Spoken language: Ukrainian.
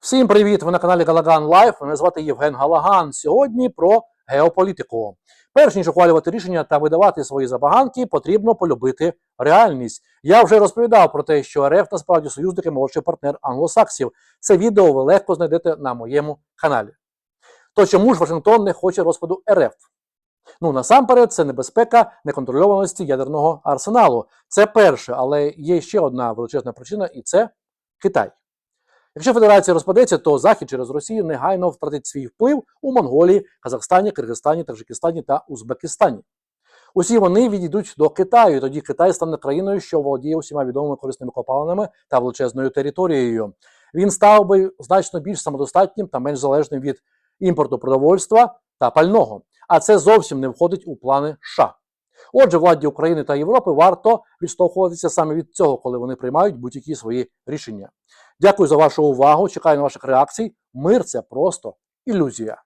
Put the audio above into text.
Всім привіт! Ви на каналі Галаган Лайф. Мене звати Євген Галаган. Сьогодні про геополітику. Перш ніж ухвалювати рішення та видавати свої забаганки, потрібно полюбити реальність. Я вже розповідав про те, що РФ насправді союзник і молодший партнер англосаксів. Це відео ви легко знайдете на моєму каналі. То чому ж Вашингтон не хоче розпаду РФ? Ну насамперед, це небезпека неконтрольованості ядерного арсеналу. Це перше, але є ще одна величезна причина, і це Китай. Якщо федерація розпадеться, то Захід через Росію негайно втратить свій вплив у Монголії, Казахстані, Киргизстані, Таджикистані та Узбекистані. Усі вони відійдуть до Китаю, і тоді Китай стане країною, що володіє усіма відомими корисними копалинами та величезною територією. Він став би значно більш самодостатнім та менш залежним від імпорту продовольства та пального. А це зовсім не входить у плани США. Отже, владі України та Європи варто відштовхуватися саме від цього, коли вони приймають будь-які свої рішення. Дякую за вашу увагу. Чекаю на ваших реакцій. Мир це просто ілюзія.